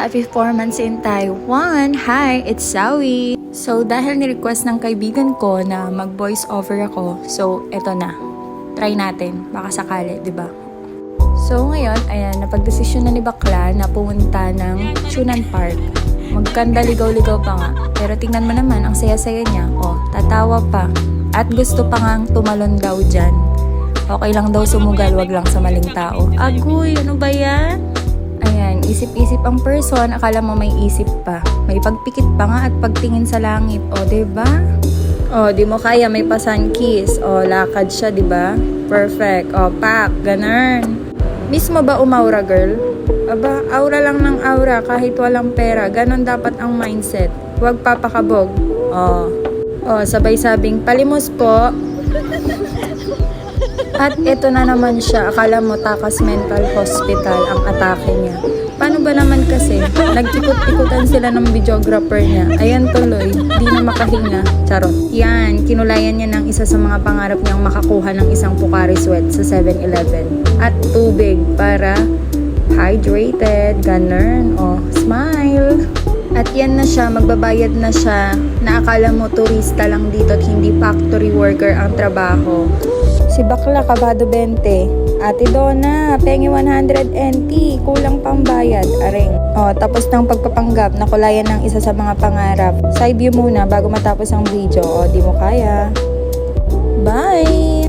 Happy 4 months in Taiwan! Hi, it's Sawi! So, dahil ni-request ng kaibigan ko na mag-voice over ako, so, eto na. Try natin. Baka sakali, di ba? So, ngayon, ayan, napagdesisyon na ni Bakla na pumunta ng Chunan Park. Magkanda ligaw-ligaw pa nga. Pero tingnan mo naman, ang saya-saya niya. Oh, tatawa pa. At gusto pa ngang tumalon daw dyan. Okay lang daw sumugal, wag lang sa maling tao. Agoy, ano ba yan? Isip-isip ang person, akala mo may isip pa. May pagpikit pa nga at pagtingin sa langit. O, ba? diba? O, di mo kaya, may pasan kiss. O, lakad siya, di ba? Perfect. O, pak, ganun. Miss mo ba umaura, girl? Aba, aura lang ng aura kahit walang pera. Ganon dapat ang mindset. Huwag papakabog. O, o sabay sabing, palimos po. At ito na naman siya, akala mo takas mental hospital ang atake niya. Paano ba naman kasi? Nagtikot-tikutan sila ng videographer niya. Ayan tuloy, di na makahinga. Charot. Yan, kinulayan niya ng isa sa mga pangarap niyang makakuha ng isang Pocari Sweat sa 7-Eleven. At tubig para hydrated, ganun. O, smile. At yan na siya, magbabayad na siya na akala mo turista lang dito at hindi factory worker ang trabaho. Si Bakla, kabado 20. Ate Donna, pengi 100 NT, kulang pang bayad, areng. O, tapos ng pagpapanggap, nakulayan ng isa sa mga pangarap. Side view muna bago matapos ang video. O, di mo kaya. Bye!